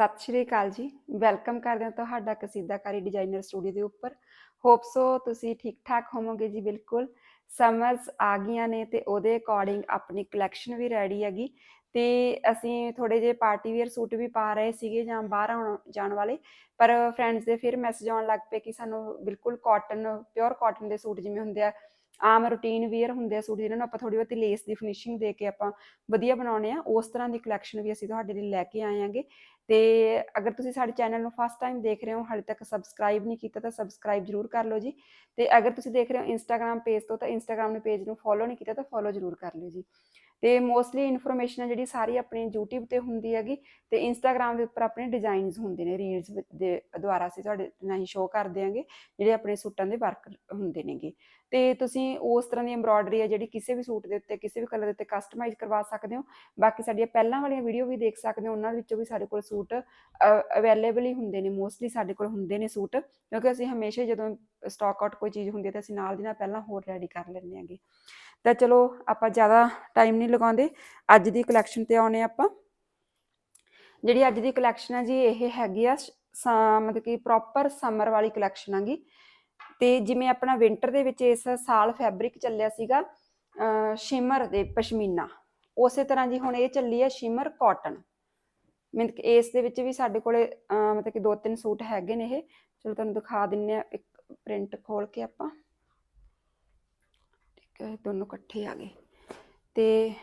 ਸਤਿ ਸ਼੍ਰੀ ਅਕਾਲ ਜੀ। ਵੈਲਕਮ ਕਰਦੇ ਹਾਂ ਤੁਹਾਡਾ ਕਸੀਦਾਕਾਰੀ ਡਿਜ਼ਾਈਨਰ ਸਟੂਡੀਓ ਦੇ ਉੱਪਰ। ਹੋਪ ਸੋ ਤੁਸੀਂ ਠੀਕ ਠਾਕ ਹੋਵੋਗੇ ਜੀ ਬਿਲਕੁਲ। ਸਮਰਸ ਆ ਗਈਆਂ ਨੇ ਤੇ ਉਹਦੇ ਅਕੋਰਡਿੰਗ ਆਪਣੀ ਕਲੈਕਸ਼ਨ ਵੀ ਰੈਡੀ ਹੈਗੀ। ਤੇ ਅਸੀਂ ਥੋੜੇ ਜਿਹੇ ਪਾਰਟੀ ਵੇਅਰ ਸੂਟ ਵੀ ਪਾ ਰਹੇ ਸੀਗੇ ਜਾਂ ਬਾਹਰ ਆਉਣ ਜਾਣ ਵਾਲੇ। ਪਰ ਫਰੈਂਡਸ ਦੇ ਫਿਰ ਮੈਸੇਜ ਆਉਣ ਲੱਗ ਪਏ ਕਿ ਸਾਨੂੰ ਬਿਲਕੁਲ ਕਾਟਨ ਪਿਓਰ ਕਾਟਨ ਦੇ ਸੂਟ ਜਿਵੇਂ ਹੁੰਦੇ ਆ ਆਮ ਰੂਟੀਨ ਵੇਅਰ ਹੁੰਦੇ ਆ ਸੂਟ ਜਿਹਨਾਂ ਨੂੰ ਆਪਾਂ ਥੋੜੀ ਬਹੁਤੀ ਲੇਸ ਦੀ ਫਿਨਿਸ਼ਿੰਗ ਦੇ ਕੇ ਆਪਾਂ ਵਧੀਆ ਬਣਾਉਣੇ ਆ ਉਸ ਤਰ੍ਹਾਂ ਦੀ ਕਲੈਕਸ਼ਨ ਵੀ ਅਸੀਂ ਤੁਹਾਡੇ ਲਈ ਲੈ ਕੇ ਆਏ ਆਂਗੇ ਤੇ ਅਗਰ ਤੁਸੀਂ ਸਾਡੇ ਚੈਨਲ ਨੂੰ ਫਸਟ ਟਾਈਮ ਦੇਖ ਰਹੇ ਹੋ, ਹਾਲੇ ਤੱਕ ਸਬਸਕ੍ਰਾਈਬ ਨਹੀਂ ਕੀਤਾ ਤਾਂ ਸਬਸਕ੍ਰਾਈਬ ਜਰੂਰ ਕਰ ਲਓ ਜੀ। ਤੇ ਅਗਰ ਤੁਸੀਂ ਦੇਖ ਰਹੇ ਹੋ ਇੰਸਟਾਗ੍ਰam ਪੇਜ ਤੋਂ ਤਾਂ ਇੰਸਟਾਗ੍ਰam ਦੇ ਪੇਜ ਨੂੰ ਫੋਲੋ ਨਹੀਂ ਕੀਤਾ ਤਾਂ ਫੋਲੋ ਜਰੂਰ ਕਰ ਲਿਓ ਜੀ। ਤੇ ਮੋਸਟਲੀ ਇਨਫੋਰਮੇਸ਼ਨ ਹੈ ਜਿਹੜੀ ਸਾਰੀ ਆਪਣੀ YouTube ਤੇ ਹੁੰਦੀ ਹੈਗੀ ਤੇ ਇੰਸਟਾਗ੍ਰam ਦੇ ਉੱਪਰ ਆਪਣੇ ਡਿਜ਼ਾਈਨਸ ਹੁੰਦੇ ਨੇ ਰੀਲਸ ਦੇ ਦੁਆਰਾ ਅਸੀਂ ਤੁਹਾਡੇ ਨਾਲ ਸ਼ੋਅ ਕਰ ਦਿਆਂਗੇ ਜਿਹੜੇ ਆਪਣੇ ਸੂਟਾਂ ਦੇ ਵਰਕ ਹੁੰਦੇ ਨੇਗੇ। ਤੇ ਤੁਸੀਂ ਉਸ ਤਰ੍ਹਾਂ ਦੀ ਐਮਬ੍ਰੋਇਡਰੀ ਹੈ ਜਿਹੜੀ ਕਿਸੇ ਵੀ ਸੂਟ ਦੇ ਉੱਤੇ, ਕਿਸੇ ਵੀ ਕਲਰ ਦੇ ਉੱਤੇ ਕਸਟਮਾਈਜ਼ ਕਰਵਾ ਸਕਦੇ ਹੋ। ਬਾਕੀ ਸਾਡੀਆਂ ਪਹਿਲਾਂ ਵਾਲੀਆਂ ਵੀਡੀਓ ਵੀ ਦੇਖ ਸਕਦੇ ਹੋ, ਉਹਨਾਂ ਵਿੱਚੋਂ ਵੀ ਸਾਡੇ ਕੋਲ ਸੂਟ ਅਵੇਲੇਬਲ ਹੀ ਹੁੰਦੇ ਨੇ ਮੋਸਟਲੀ ਸਾਡੇ ਕੋਲ ਹੁੰਦੇ ਨੇ ਸੂਟ, ਕਿਉਂਕਿ ਅਸੀਂ ਹਮੇਸ਼ਾ ਜਦੋਂ ਸਟਾਕ ਆਊਟ ਕੋਈ ਚੀਜ਼ ਹੁੰਦੀ ਹੈ ਤਾਂ ਅਸੀਂ ਨਾਲ ਦੀ ਨਾਲ ਪਹਿਲਾਂ ਹੋਰ ਰੈਡੀ ਕਰ ਲੈਂਦੇ ਆਂਗੇ ਤਾਂ ਚਲੋ, ਆਪਾਂ ਜ਼ਿਆਦਾ ਟਾਈਮ ਨਹੀਂ ਲਗਾਉਂਦੇ, ਅੱਜ ਦੀ ਕਲੈਕਸ਼ਨ ਤੇ ਆਉਣੇ ਆਪਾਂ। ਜਿਹੜੀ ਅੱਜ ਦੀ ਕਲੈਕਸ਼ਨ ਹੈ ਜੀ, ਇਹ ਹੈਗੀ ਆ ਮਤਲਬ ਕਿ ਪ੍ਰੋਪਰ ਸਮਰ ਵਾਲੀ ਕਲੈਕਸ਼ਨ ਆਗੀ ਤੇ ਜਿਵੇਂ ਆਪਣਾ ਵਿੰਟਰ ਦੇ ਵਿੱਚ ਇਸ ਸਾਲ ਫੈਬਰਿਕ ਚੱਲਿਆ ਸੀਗਾ ਸ਼ਿਮਰ ਦੇ ਪਸ਼ਮੀਨਾ। ਉਸੇ ਤਰ੍ਹਾਂ ਜੀ ਹੁਣ ਇਹ ਚੱਲੀ ਹੈ ਸ਼ਿਮਰ ਕਾਟਨ ਮੀਨ ਇਸ ਦੇ ਵਿੱਚ ਵੀ ਸਾਡੇ ਕੋਲੇ ਮਤਲਬ ਕਿ ਦੋ ਤਿੰਨ ਸੂਟ ਹੈਗੇ ਨੇ ਇਹ। ਚਲੋ ਤੁਹਾਨੂੰ ਦਿਖਾ ਦਿੰਨੇ ਆ ਇੱਕ ਪ੍ਰਿੰਟ ਖੋਲ ਕੇ ਆਪਾਂ। ਠੀਕ ਹੈ, ਦੋਨੋਂ ਇਕੱਠੇ ਆ ਗਏ। ਤੇ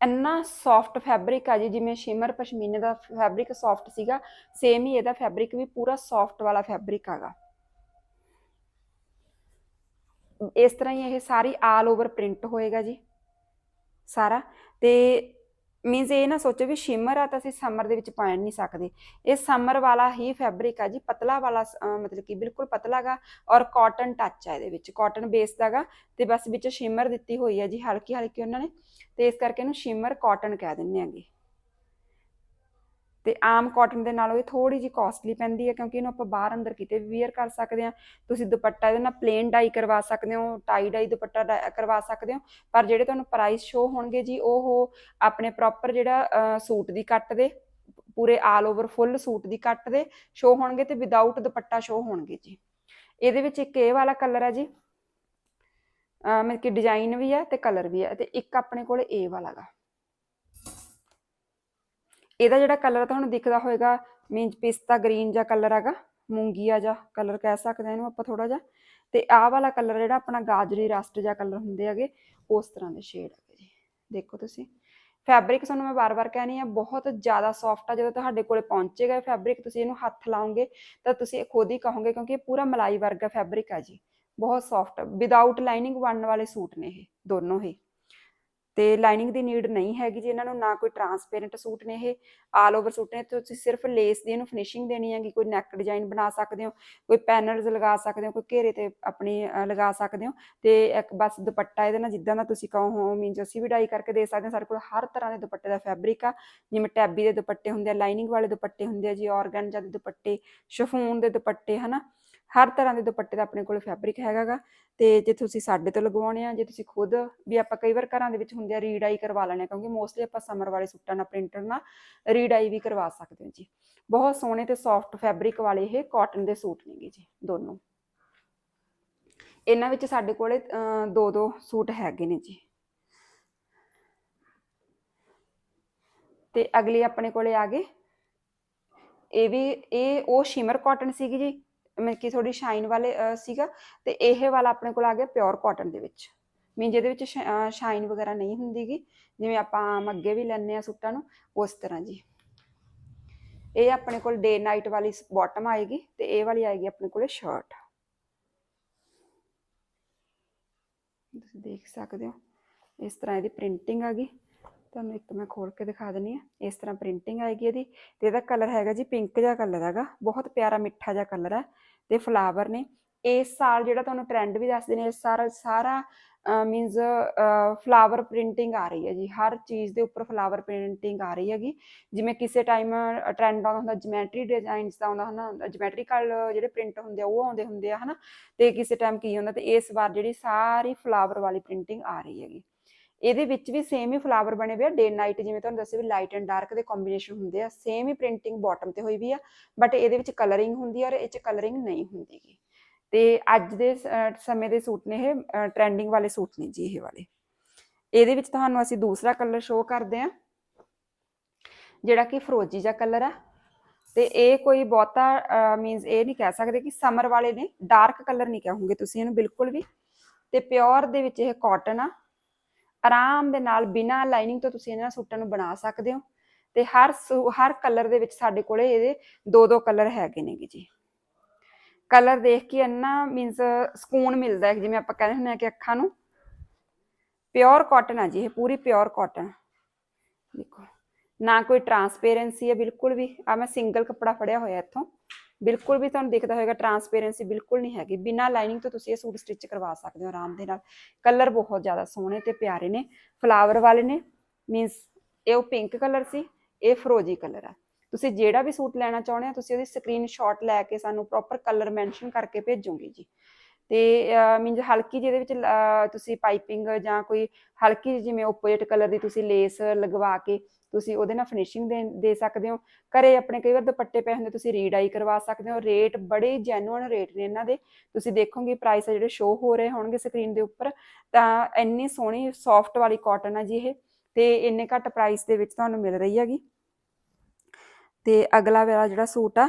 ਇੰਨਾ ਸੌਫਟ ਫੈਬਰਿਕ ਆ ਜੀ, ਜਿਵੇਂ ਸ਼ਿਮਰ ਪਸ਼ਮੀਨੇ ਦਾ ਫੈਬਰਿਕ ਸੌਫਟ ਸੀਗਾ ਸੇਮ ਹੀ ਇਹਦਾ ਫੈਬਰਿਕ ਵੀ ਪੂਰਾ ਸੌਫਟ ਵਾਲਾ ਫੈਬਰਿਕ ਆਗਾ ਇਸ ਤਰ੍ਹਾਂ ਹੀ ਇਹ ਸਾਰੀ ਆਲ ਓਵਰ ਪ੍ਰਿੰਟ ਹੋਏਗਾ ਜੀ। ਸਾਰਾ। ਤੇ ਮੀਨਸ ਇਹ ਨਾ ਸੋਚੋ ਵੀ ਸ਼ਿਮਰ ਆ ਤਾਂ ਅਸੀਂ ਸਮਰ ਦੇ ਵਿੱਚ ਪਾਣ ਨਹੀਂ ਸਕਦੇ। ਇਹ ਸਮਰ ਵਾਲਾ ਹੀ ਫੈਬਰਿਕ ਆ ਜੀ, ਪਤਲਾ ਵਾਲਾ ਮਤਲਬ ਕਿ ਬਿਲਕੁਲ ਪਤਲਾ ਗਾ ਔਰ ਕਾਟਨ ਟੱਚ ਆ ਇਹਦੇ ਵਿੱਚ। ਕਾਟਨ ਬੇਸ ਦਾਗਾ ਤੇ ਬਸ ਵਿੱਚ ਸ਼ਿਮਰ ਦਿੱਤੀ ਹੋਈ ਆ ਜੀ ਹਲਕੀ ਹਲਕੀ ਉਹਨਾਂ ਨੇ। ਤੇ ਇਸ ਕਰਕੇ ਇਹਨੂੰ ਸ਼ਿਮਰ ਕਾਟਨ ਕਹਿ ਦਿੰਦੇ ਆਂਗੇ ਤੇ ਆਮ ਕਾਟਨ ਦੇ ਨਾਲੋਂ ਇਹ ਥੋੜੀ ਜੀ ਕਾਸਟਲੀ ਪੈਂਦੀ ਹੈ ਕਿਉਂਕਿ ਇਹਨੂੰ ਆਪਾਂ ਬਾਹਰ ਅੰਦਰ ਕਿਤੇ ਵੀ ਵੇਅਰ ਕਰ ਸਕਦੇ ਹਾਂ। ਤੁਸੀਂ ਦੁਪੱਟਾ ਇਹਦੇ ਨਾਲ ਪਲੇਨ ਡਾਈ ਕਰਵਾ ਸਕਦੇ ਹੋ ਟਾਈ ਡਾਈ ਦੁਪੱਟਾ ਕਰਵਾ ਸਕਦੇ ਹੋ, ਪਰ ਜਿਹੜੇ ਤੁਹਾਨੂੰ ਪ੍ਰਾਈਸ ਸ਼ੋ ਹੋਣਗੇ ਜੀ, ਉਹ ਆਪਣੇ ਪ੍ਰੋਪਰ ਜਿਹੜਾ ਸੂਟ ਦੀ ਕੱਟ ਦੇ, ਪੂਰੇ ਆਲ ਓਵਰ ਫੁੱਲ ਸੂਟ ਦੀ ਕੱਟ ਦੇ ਸ਼ੋ ਹੋਣਗੇ ਤੇ ਵਿਦਆਊਟ ਦੁਪੱਟਾ ਸ਼ੋ ਹੋਣਗੇ ਜੀ। ਇਹਦੇ ਵਿੱਚ ਇੱਕ ਇਹ ਵਾਲਾ ਕਲਰ ਹੈ ਜੀ ਮਤਲਬ ਕਿ ਡਿਜ਼ਾਈਨ ਵੀ ਹੈ ਤੇ ਕਲਰ ਵੀ ਹੈ ਤੇ ਇੱਕ ਆਪਣੇ ਕੋਲ ਇਹ ਵਾਲਾ ਗਾ। ਇਹਦਾ ਜਿਹੜਾ ਕਲਰ ਤੁਹਾਨੂੰ ਦਿਖਦਾ ਹੋਏਗਾ ਮੀਨਸ ਪਿਸਤਾ ਗ੍ਰੀਨ ਜਾਂ ਕਲਰ ਹੈਗਾ, ਮੂੰਗੀਆ ਜਾਂ ਕਲਰ ਕਹਿ ਸਕਦੇ ਹਾਂ ਇਹਨੂੰ ਆਪਾਂ ਥੋੜਾ ਜਿਹਾ। ਤੇ ਆਹ ਵਾਲਾ ਕਲਰ ਜਿਹੜਾ ਆਪਣਾ ਗਾਜਰੀ ਰਸਟ ਜਾਂ ਕਲਰ ਹੁੰਦੇ ਹੈਗੇ, ਉਸ ਤਰ੍ਹਾਂ ਦੇ ਸ਼ੇਡ ਹੈਗੇ ਜੀ। ਦੇਖੋ ਤੁਸੀਂ। ਫੈਬਰਿਕ ਤੁਹਾਨੂੰ ਮੈਂ ਵਾਰ-ਵਾਰ ਕਹਿਣੀ ਆ, ਬਹੁਤ ਜ਼ਿਆਦਾ ਸੌਫਟ ਆ, ਜਦੋਂ ਤੁਹਾਡੇ ਕੋਲੇ ਪਹੁੰਚੇਗਾ ਫੈਬਰਿਕ ਤੁਸੀਂ ਇਹਨੂੰ ਹੱਥ ਲਾਓਗੇ, ਤਾਂ ਤੁਸੀਂ ਖੁਦ ਹੀ ਕਹੋਗੇ, ਕਿਉਂਕਿ ਇਹ ਪੂਰਾ ਮਲਾਈ ਵਰਗਾ ਫੈਬਰਿਕ ਆ ਜੀ। ਬਹੁਤ ਸੌਫਟ ਵਿਦਆਊਟ ਲਾਈਨਿੰਗ ਬਣਨ ਵਾਲੇ ਸੂਟ ਨੇ ਇਹ, ਦੋਨੋਂ ਹੀ। ਤੇ ਲਾਈਨਿੰਗ ਦੀ ਨੀਡ ਨਹੀਂ ਹੈਗੀ ਜੀ ਇਹਨਾਂ ਨੂੰ, ਨਾ ਕੋਈ ਟਰਾਂਸਪੇਰੈਂਟ ਸੂਟ ਨੇ ਇਹ ਆਲ ਓਵਰ ਸੂਟ ਨੇ ਤੁਸੀਂ ਸਿਰਫ ਲੇਸ ਦੀ ਇਹਨੂੰ ਫਿਨਿਸ਼ਿੰਗ ਦੇਣੀ ਹੈਗੀ, ਕੋਈ ਨੈਕ ਡਿਜ਼ਾਈਨ ਬਣਾ ਸਕਦੇ ਹੋ, ਕੋਈ ਪੈਨਲਸ ਲਗਾ ਸਕਦੇ ਹੋ, ਕੋਈ ਘੇਰੇ ਤੇ ਆਪਣੀ ਲਗਾ ਸਕਦੇ ਹੋ, ਤੇ ਇੱਕ ਬਸ ਦੁਪੱਟਾ ਇਹਦੇ ਨਾਲ ਜਿੱਦਾਂ ਦਾ ਤੁਸੀਂ ਕਹੋ ਹੋ ਮੀਨਸ ਅਸੀਂ ਵੀ ਡਾਈ ਕਰਕੇ ਦੇ ਸਕਦੇ ਹਾਂ, ਸਾਡੇ ਕੋਲ ਹਰ ਤਰ੍ਹਾਂ ਦੇ ਦੁਪੱਟੇ ਦਾ ਫੈਬਰਿਕ ਆ, ਜਿਵੇਂ ਟੈਬੀ ਦੇ ਦੁਪੱਟੇ ਹੁੰਦੇ ਆ ਲਾਈਨਿੰਗ ਵਾਲੇ ਦੁਪੱਟੇ ਹੁੰਦੇ ਆ ਜੀ ਔਰਗਨਜਾ ਦੇ ਦੁਪੱਟੇ ਸ਼ਫੂਨ ਦੇ ਦੁਪੱਟੇ, ਹਨਾ ਹਰ ਤਰ੍ਹਾਂ ਦੇ ਦੁਪੱਟੇ ਦਾ ਆਪਣੇ ਕੋਲ ਫੈਬਰਿਕ ਹੈਗਾਗਾ ਤੇ ਜੇ ਤੁਸੀਂ ਸਾਡੇ ਤੋਂ ਲਗਵਾਉਣੇ ਆ, ਜੇ ਤੁਸੀਂ ਖੁਦ ਵੀ ਆਪਾਂ ਕਈ ਵਾਰ ਘਰਾਂ ਦੇ ਵਿੱਚ ਹੁੰਦੇ ਆ ਰੀਡਾਈ ਕਰਵਾ ਲੈਣੇ ਕਿਉਂਕਿ ਮੋਸਟਲੀ ਆਪਾਂ ਸਮਰ ਵਾਲੇ ਸੂਟਾਂ ਨਾਲ ਪ੍ਰਿੰਟਰ ਨਾਲ ਰੀਡਾਈ ਵੀ ਕਰਵਾ ਸਕਦੇ ਹਾਂ ਜੀ। ਬਹੁਤ ਸੋਹਣੇ ਤੇ ਸੌਫਟ ਫੈਬਰਿਕ ਵਾਲੇ ਇਹ ਕਾਟਨ ਦੇ ਸੂਟ ਨੇਗੇ ਜੀ, ਦੋਨੋਂ। ਇਹਨਾਂ ਵਿੱਚ ਸਾਡੇ ਕੋਲੇ ਦੋ ਦੋ ਸੂਟ ਹੈਗੇ ਨੇ ਜੀ। ਤੇ ਅਗਲੇ ਆਪਣੇ ਕੋਲੇ ਆ ਗਏ ਇਹ ਵੀ, ਇਹ ਉਹ ਸ਼ਿਮਰ ਕਾਟਨ ਸੀਗੀ ਜੀ ਮਤਲਬ ਕਿ ਥੋੜੀ ਸ਼ਾਈਨ ਵਾਲੇ ਸੀਗਾ ਤੇ ਇਹ ਵਾਲਾ ਆਪਣੇ ਕੋਲ ਆ ਗਿਆ ਪਿਓਰ ਕਾਟਨ ਦੇ ਵਿੱਚ। ਮੀਨ ਜਿਹਦੇ ਵਿੱਚ ਸ਼ਾਈਨ ਵਗੈਰਾ ਨਹੀਂ ਹੁੰਦੀਗੀ ਜਿਵੇਂ ਆਪਾਂ ਆਮ ਅੱਗੇ ਵੀ ਲੈਂਦੇ ਆ ਸੂਟਾਂ ਨੂੰ, ਉਸ ਤਰ੍ਹਾਂ ਜੀ। ਇਹ ਆਪਣੇ ਕੋਲ ਡੇ ਨਾਈਟ ਵਾਲੀ ਬਾਟਮ ਆਏਗੀ ਤੇ ਇਹ ਵਾਲੀ ਆਏਗੀ ਆਪਣੇ ਕੋਲੇ ਸ਼ਰਟ ਤੁਸੀਂ ਦੇਖ ਸਕਦੇ ਹੋ, ਇਸ ਤਰ੍ਹਾਂ ਇਹਦੀ ਪ੍ਰਿੰਟਿੰਗ ਆ ਗਈ। ਤੁਹਾਨੂੰ ਇੱਕ ਮੈਂ ਖੋਲ ਕੇ ਦਿਖਾ ਦਿੰਨੀ ਆ ਇਸ ਤਰ੍ਹਾਂ ਪ੍ਰਿੰਟਿੰਗ ਆਏਗੀ ਇਹਦੀ ਤੇ ਇਹਦਾ ਕਲਰ ਹੈਗਾ ਜੀ ਪਿੰਕ ਜਿਹਾ ਕਲਰ ਹੈਗਾ। ਬਹੁਤ ਪਿਆਰਾ ਮਿੱਠਾ ਜਿਹਾ ਕਲਰ ਹੈ ਤੇ ਫਲਾਵਰ ਨੇ। ਇਸ ਸਾਲ ਜਿਹੜਾ ਤੁਹਾਨੂੰ ਟ੍ਰੈਂਡ ਵੀ ਦੱਸਦੇ ਨੇ ਇਸ ਸਾਲ ਸਾਰਾ ਮੀਨਸ ਫਲਾਵਰ ਪ੍ਰਿੰਟਿੰਗ ਆ ਰਹੀ ਹੈ ਜੀ। ਹਰ ਚੀਜ਼ ਦੇ ਉੱਪਰ ਫਲਾਵਰ ਪ੍ਰਿੰਟਿੰਗ ਆ ਰਹੀ ਹੈਗੀ। ਜਿਵੇਂ ਕਿਸੇ ਟਾਈਮ ਟ੍ਰੈਂਡ ਆਉਂਦਾ ਹੁੰਦਾ ਜਿਮੈਟਰੀ ਡਿਜ਼ਾਈਨਸ ਦਾ ਆਉਂਦਾ ਹਨਾ ਜਿਮੈਟਰੀਕਲ ਜਿਹੜੇ ਪ੍ਰਿੰਟ ਹੁੰਦੇ ਆ, ਉਹ ਆਉਂਦੇ ਹੁੰਦੇ ਆ, ਹਨਾ। ਤੇ ਕਿਸੇ ਟਾਈਮ ਕੀ ਹੁੰਦਾ ਤੇ ਇਸ ਵਾਰ ਜਿਹੜੀ ਸਾਰੀ ਫਲਾਵਰ ਵਾਲੀ ਪ੍ਰਿੰਟਿੰਗ ਆ ਰਹੀ ਹੈਗੀ। ਇਹਦੇ ਵਿੱਚ ਵੀ ਸੇਮ ਹੀ ਫਲਾਵਰ ਬਣੇ ਹੋਏ ਆ ਡੇ ਨਾਈਟ ਜਿਵੇਂ ਤੁਹਾਨੂੰ ਦੱਸਿਆ ਵੀ ਲਾਈਟ ਐਂਡ ਡਾਰਕ ਦੇ ਕੰਬੀਨੇਸ਼ਨ ਹੁੰਦੇ ਆ ਸੇਮ ਹੀ ਪ੍ਰਿੰਟਿੰਗ ਬਾਟਮ ਤੇ ਹੋਈ ਵੀ ਆ ਬਟ ਇਹਦੇ ਵਿੱਚ ਕਲਰਿੰਗ ਹੁੰਦੀ ਆ ਔਰ ਇਹ ਚ ਕਲਰਿੰਗ ਨਹੀਂ ਹੁੰਦੀ ਤੇ ਅੱਜ ਦੇ ਸਮੇਂ ਦੇ ਸੂਟ ਨੇ ਇਹ ਟ੍ਰੈਂਡਿੰਗ ਵਾਲੇ ਸੂਟ ਨੇ ਜੀ ਇਹ ਵਾਲੇ। ਇਹਦੇ ਵਿੱਚ ਤੁਹਾਨੂੰ ਅਸੀਂ ਦੂਸਰਾ ਕਲਰ ਸ਼ੋਅ ਕਰਦੇ ਆ, ਜਿਹੜਾ ਕਿ ਫਰੋਜੀ ਜਿਹਾ ਕਲਰ ਆ। ਤੇ ਇਹ ਕੋਈ ਬਹੁਤਾ ਮੀਨਸ ਇਹ ਨਹੀਂ ਕਹਿ ਸਕਦੇ ਕਿ ਸਮਰ ਵਾਲੇ ਨੇ ਡਾਰਕ ਕਲਰ ਨਹੀਂ ਕਹੋਗੇ ਤੁਸੀਂ ਇਹਨੂੰ, ਬਿਲਕੁਲ ਵੀ। ਤੇ ਪਿਓਰ ਦੇ ਵਿੱਚ ਇਹ ਕਾਟਨ ਆ ਆਰਾਮ ਦੇ ਨਾਲ ਬਿਨਾਂ ਲਾਈਨਿੰਗ ਤੋਂ ਤੁਸੀਂ ਇਹਨਾਂ ਸੂਟਾਂ ਨੂੰ ਬਣਾ ਸਕਦੇ ਹੋ। ਤੇ ਹਰ ਹਰ ਕਲਰ ਦੇ ਵਿੱਚ ਸਾਡੇ ਕੋਲੇ ਇਹਦੇ ਦੋ ਦੋ ਕਲਰ ਹੈਗੇ ਨੇਗੇ ਜੀ। ਕਲਰ ਦੇਖ ਕੇ ਇੰਨਾ ਮੀਨਸ ਸਕੂਨ ਮਿਲਦਾ ਹੈ, ਜਿਵੇਂ ਆਪਾਂ ਕਹਿੰਦੇ ਹੁੰਦੇ ਆ ਕਿ ਅੱਖਾਂ ਨੂੰ। ਪਿਓਰ ਕਾਟਨ ਆ ਜੀ, ਇਹ ਪੂਰੀ ਪਿਓਰ ਕਾਟਨ ਦੇਖੋ, ਨਾ ਕੋਈ ਟਰਾਂਸਪੇਰੈਂਸੀ ਹੈ, ਬਿਲਕੁਲ ਵੀ। ਆ ਮੈਂ ਸਿੰਗਲ ਕੱਪੜਾ ਫੜਿਆ ਹੋਇਆ ਇੱਥੋਂ। ਬਿਲਕੁਲ ਵੀ ਤੁਹਾਨੂੰ ਦਿਖਦਾ ਹੋਏਗਾ ਟਰਾਂਸਪੇਰੈਂਸੀ ਬਿਲਕੁਲ ਨਹੀਂ ਹੈਗੀ। ਬਿਨਾਂ ਲਾਈਨਿੰਗ ਤੋਂ ਤੁਸੀਂ ਇਹ ਸੂਟ ਸਟਿਚ ਕਰਵਾ ਸਕਦੇ ਹੋ ਆਰਾਮ ਦੇ ਨਾਲ। ਕਲਰ ਬਹੁਤ ਜ਼ਿਆਦਾ ਸੋਹਣੇ ਤੇ ਪਿਆਰੇ ਨੇ। ਫਲਾਵਰ ਵਾਲੇ ਨੇ ਮੀਨਸ ਇਹ ਉਹ ਪਿੰਕ ਕਲਰ ਸੀ, ਇਹ ਫਰੋਜੀ ਕਲਰ ਆ। ਤੁਸੀਂ ਜਿਹੜਾ ਵੀ ਸੂਟ ਲੈਣਾ ਚਾਹੁੰਦੇ ਹੋ, ਤੁਸੀਂ ਉਹਦੀ ਸਕਰੀਨਸ਼ਾਟ ਲੈ ਕੇ ਸਾਨੂੰ ਪ੍ਰੋਪਰ ਕਲਰ ਮੈਂਸ਼ਨ ਕਰਕੇ ਭੇਜੋਗੇ ਜੀ। ਤੇ ਮੀਨਸ ਹਲਕੀ ਜਿਹਦੇ ਵਿੱਚ ਤੁਸੀਂ ਪਾਈਪਿੰਗ ਜਾਂ ਕੋਈ ਹਲਕੀ ਜਿਵੇਂ ਆਪੋਜ਼ਿਟ ਕਲਰ ਦੀ ਤੁਸੀਂ ਲੇਸ ਲਗਵਾ ਕੇ ਤੁਸੀਂ ਉਹਦੇ ਨਾਲ ਫਿਨਿਸ਼ਿੰਗ ਦੇ ਦੇ ਸਕਦੇ ਹੋ। ਘਰੇ ਆਪਣੇ ਕਈ ਵਾਰ ਦੁਪੱਟੇ ਪਏ ਹੁੰਦੇ, ਤੁਸੀਂ ਰੀਡਾਈ ਕਰਵਾ ਸਕਦੇ ਹੋ। ਰੇਟ ਬੜੇ ਜੈਨੂਅਨ ਰੇਟ ਨੇ ਇਹਨਾਂ ਦੇ। ਤੁਸੀਂ ਦੇਖੋਗੇ ਪ੍ਰਾਈਸ ਜਿਹੜੇ ਸ਼ੋ ਹੋ ਰਹੇ ਹੋਣਗੇ ਸਕਰੀਨ ਦੇ ਉੱਪਰ, ਤਾਂ ਇੰਨੀ ਸੋਹਣੀ ਸੌਫਟ ਵਾਲੀ ਕਾਟਨ ਆ ਜੀ ਇਹ, ਤੇ ਇੰਨੇ ਘੱਟ ਪ੍ਰਾਈਸ ਦੇ ਵਿੱਚ ਤੁਹਾਨੂੰ ਮਿਲ ਰਹੀ ਹੈਗੀ। ਤੇ ਅਗਲਾ ਵਾਲਾ ਜਿਹੜਾ ਸੂਟ ਆ,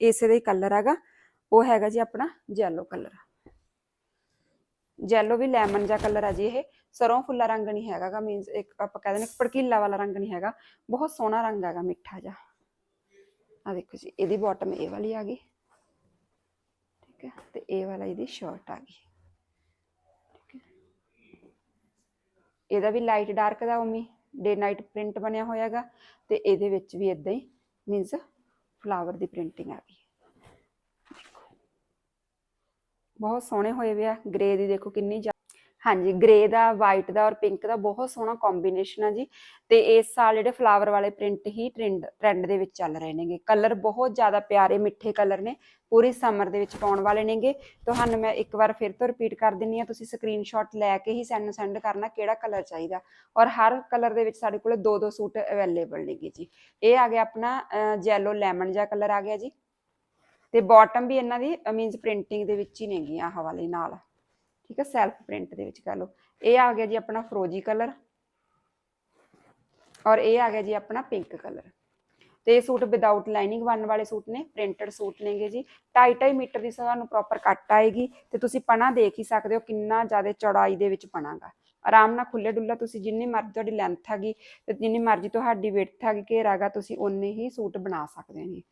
ਇਸੇ ਦਾ ਹੀ ਕਲਰ ਹੈਗਾ। ਉਹ ਹੈਗਾ ਜੀ ਆਪਣਾ ਜੈਲੋ ਕਲਰ ਜੈਲੋ ਵੀ ਲੈਮਨ ਜਿਹਾ ਕਲਰ ਆ ਜੀ ਇਹ। ਸਰੋਂ ਫੁੱਲਾ ਰੰਗ ਨਹੀਂ ਹੈਗਾਗਾ ਮੀਨਸ ਇੱਕ ਆਪਾਂ ਕਹਿੰਦੇ ਨੇ ਭੜਕੀਲਾ ਵਾਲਾ ਰੰਗ ਨਹੀਂ ਹੈਗਾ। ਬਹੁਤ ਸੋਹਣਾ ਰੰਗ ਹੈਗਾ, ਮਿੱਠਾ ਜਿਹਾ। ਆ ਦੇਖੋ ਜੀ, ਇਹਦੀ ਬਾਟਮ ਇਹ ਵਾਲੀ ਆ ਗਈ। ਠੀਕ ਹੈ, ਤੇ ਇਹ ਵਾਲਾ ਇਹਦੀ ਸ਼ਰਟ ਆ ਗਈ। ਠੀਕ ਹੈ। ਇਹਦਾ ਵੀ ਲਾਈਟ ਡਾਰਕ ਦਾ ਉਮੀ ਡੇ ਨਾਈਟ ਪ੍ਰਿੰਟ ਬਣਿਆ ਹੋਇਆ ਹੈਗਾ ਤੇ ਇਹਦੇ ਵਿੱਚ ਵੀ ਇਦਾਂ ਹੀ ਮੀਨਸ ਫਲਾਵਰ ਦੀ ਪ੍ਰਿੰਟਿੰਗ ਆ ਗਈ। ਬਹੁਤ ਸੋਹਣੇ ਹੋਏ ਵੇ ਆ। ਗ੍ਰੇ ਦੀ ਦੇਖੋ ਕਿੰਨੀ ਹਾਂਜੀ ਗ੍ਰੇ ਦਾ ਵਾਈਟ ਦਾ ਔਰ ਪਿੰਕ ਦਾ ਬਹੁਤ ਸੋਹਣਾ ਕੰਬੀਨੇਸ਼ਨ ਆ ਜੀ। ਤੇ ਇਸ ਸਾਲ ਜਿਹੜੇ ਫਲਾਵਰ ਵਾਲੇ ਪ੍ਰਿੰਟ ਹੀ ਟ੍ਰੈਂਡ ਟ੍ਰੈਂਡ ਦੇ ਵਿੱਚ ਚੱਲ ਰਹੇ ਨੇਗੇ। ਕਲਰ ਬਹੁਤ ਜ਼ਿਆਦਾ ਪਿਆਰੇ, ਮਿੱਠੇ ਕਲਰ ਨੇ। ਪੂਰੀ ਸਮਰ ਦੇ ਵਿੱਚ ਪਾਉਣ ਵਾਲੇ ਨੇਗੇ। ਤੁਹਾਨੂੰ ਮੈਂ ਇੱਕ ਵਾਰ ਫਿਰ ਤੋਂ ਰਿਪੀਟ ਕਰ ਦਿੰਨੀ ਆ। ਤੁਸੀਂ ਸਕਰੀਨਸ਼ਾਟ ਲੈ ਕੇ ਹੀ ਸਾਨੂੰ ਸੈਂਡ ਕਰਨਾ ਕਿਹੜਾ ਕਲਰ ਚਾਹੀਦਾ। ਔਰ ਹਰ ਕਲਰ ਦੇ ਵਿੱਚ ਸਾਡੇ ਕੋਲ ਦੋ ਦੋ ਸੂਟ ਅਵੇਲੇਬਲ ਨੇਗੇ ਜੀ। ਇਹ ਆ ਗਿਆ ਆਪਣਾ ਜੈਲੋ ਲੈਮਨ ਜਿਹਾ ਕਲਰ ਆ ਗਿਆ ਜੀ। ਤੇ ਬਾਟਮ ਵੀ ਇਹਨਾਂ ਦੀ ਮੀਨਸ ਪ੍ਰਿੰਟਿੰਗ ਦੇ ਵਿੱਚ ਹੀ ਨੇਗੀ ਆਹ ਵਾਲੇ ਨਾਲ। ਠੀਕ ਹੈ ਸੈਲਫ ਪ੍ਰਿੰਟ ਦੇ ਵਿੱਚ ਕਹ ਲਓ। ਇਹ ਆ ਗਿਆ ਜੀ ਆਪਣਾ ਫਰੋਜੀ ਕਲਰ ਔਰ ਇਹ ਆ ਗਿਆ ਜੀ ਆਪਣਾ ਪਿੰਕ ਕਲਰ ਤੇ ਇਹ ਸੂਟ ਵਿਦਆਊਟ ਲਾਈਨਿੰਗ ਬਣਨ ਵਾਲੇ ਸੂਟ ਨੇ ਪ੍ਰਿੰਟਡ ਸੂਟ ਨੇਗੇ ਜੀ। 2.5 ਮੀਟਰ ਦੀ ਤੁਹਾਨੂੰ ਪ੍ਰੋਪਰ ਕੱਟ ਆਏਗੀ ਤੇ ਤੁਸੀਂ ਪਣਾ ਦੇਖ ਹੀ ਸਕਦੇ ਹੋ ਕਿੰਨਾ ਜ਼ਿਆਦਾ ਚੌੜਾਈ ਦੇ ਵਿੱਚ ਪਣਾਗਾ ਆਰਾਮ ਨਾਲ ਖੁੱਲੇ ਡੁੱਲਾ ਤੁਸੀਂ ਜਿੰਨੀ ਮਰਜ਼ੀ ਤੁਹਾਡੀ ਲੈਂਥ ਹੈਗੀ ਤੇ ਜਿੰਨੀ ਮਰਜ਼ੀ ਤੁਹਾਡੀ ਵਿਡਥ ਹੈਗੀ, ਘੇਰਾਗਾ ਤੁਸੀਂ ਓਨੇ ਹੀ ਸੂਟ ਬਣਾ ਸਕਦੇ ਹੋ ਜੀ।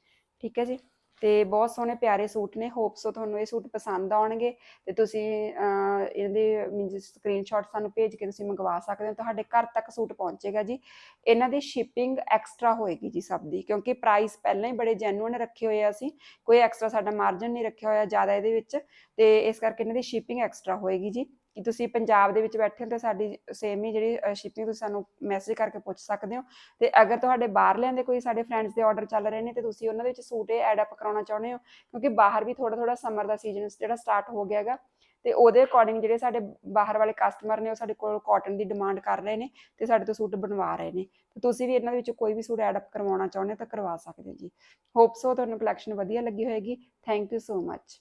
ਠੀਕ ਹੈ ਜੀ? ਤੇ ਬਹੁਤ ਸੋਹਣੇ ਪਿਆਰੇ ਸੂਟ ਨੇ ਹੋਪ ਸੋ ਤੁਹਾਨੂੰ ਇਹ ਸੂਟ ਪਸੰਦ ਆਉਣਗੇ ਤੇ ਤੁਸੀਂ ਇਹਦੇ ਮੀਨਸ ਸਕਰੀਨਸ਼ਾਟ ਸਾਨੂੰ ਭੇਜ ਕੇ ਤੁਸੀਂ ਮੰਗਵਾ ਸਕਦੇ ਹੋ, ਤੁਹਾਡੇ ਘਰ ਤੱਕ ਸੂਟ ਪਹੁੰਚੇਗਾ ਜੀ। ਇਹਨਾਂ ਦੀ ਸ਼ਿਪਿੰਗ ਐਕਸਟਰਾ ਹੋਏਗੀ ਜੀ ਸਭ ਦੀ, ਕਿਉਂਕਿ ਪ੍ਰਾਈਸ ਪਹਿਲਾਂ ਹੀ ਬੜੇ ਜੈਨੂਇਨ ਰੱਖੇ ਹੋਏ ਆ ਅਸੀਂ, ਕੋਈ ਐਕਸਟਰਾ ਸਾਡਾ ਮਾਰਜਨ ਨਹੀਂ ਰੱਖਿਆ ਹੋਇਆ ਜ਼ਿਆਦਾ ਇਹਦੇ ਵਿੱਚ ਤੇ ਇਸ ਕਰਕੇ ਇਹਨਾਂ ਦੀ ਸ਼ਿਪਿੰਗ ਐਕਸਟਰਾ ਹੋਏਗੀ ਜੀ। ਕਿ ਤੁਸੀਂ ਪੰਜਾਬ ਦੇ ਵਿੱਚ ਬੈਠੇ ਹੋ ਤਾਂ ਸਾਡੀ ਸੇਮ ਹੀ ਜਿਹੜੀ ਸ਼ਿਪਿੰਗ ਤੁਸੀਂ ਸਾਨੂੰ ਮੈਸੇਜ ਕਰਕੇ ਪੁੱਛ ਸਕਦੇ ਹੋ। ਤੇ ਅਗਰ ਤੁਹਾਡੇ ਬਾਹਰਲਿਆਂ ਦੇ ਕੋਈ ਸਾਡੇ ਫਰੈਂਡਸ ਦੇ ਆਰਡਰ ਚੱਲ ਰਹੇ ਨੇ ਤੇ ਤੁਸੀਂ ਉਹਨਾਂ ਦੇ ਵਿੱਚ ਸੂਟ ਇਹ ਐਡ ਅਪ ਕਰਾਉਣਾ ਚਾਹੁੰਦੇ ਹੋ, ਕਿਉਂਕਿ ਬਾਹਰ ਵੀ ਥੋੜਾ ਥੋੜਾ ਸਮਰ ਦਾ ਸੀਜ਼ਨ ਜਿਹੜਾ ਸਟਾਰਟ ਹੋ ਗਿਆ ਹੈਗਾ, ਤੇ ਉਹਦੇ ਅਕੋਰਡਿੰਗ ਜਿਹੜੇ ਸਾਡੇ ਬਾਹਰ ਵਾਲੇ ਕਸਟਮਰ ਨੇ ਉਹ ਸਾਡੇ ਕੋਲ ਕਾਟਨ ਦੀ ਡਿਮਾਂਡ ਕਰ ਰਹੇ ਨੇ ਤੇ ਸਾਡੇ ਤੋਂ ਸੂਟ ਬਣਵਾ ਰਹੇ ਨੇ। ਤੇ ਤੁਸੀਂ ਵੀ ਇਹਨਾਂ ਦੇ ਵਿੱਚ ਕੋਈ ਵੀ ਸੂਟ ਐਡ ਅਪ ਕਰਵਾਉਣਾ ਚਾਹੁੰਦੇ ਹੋ ਤਾਂ ਕਰਵਾ ਸਕਦੇ ਹੋ ਜੀ। ਹੋਪ ਸੋ ਤੁਹਾਨੂੰ ਕਲੈਕਸ਼ਨ ਵਧੀਆ ਲੱਗੀ ਹੋਏਗੀ। Thank you so much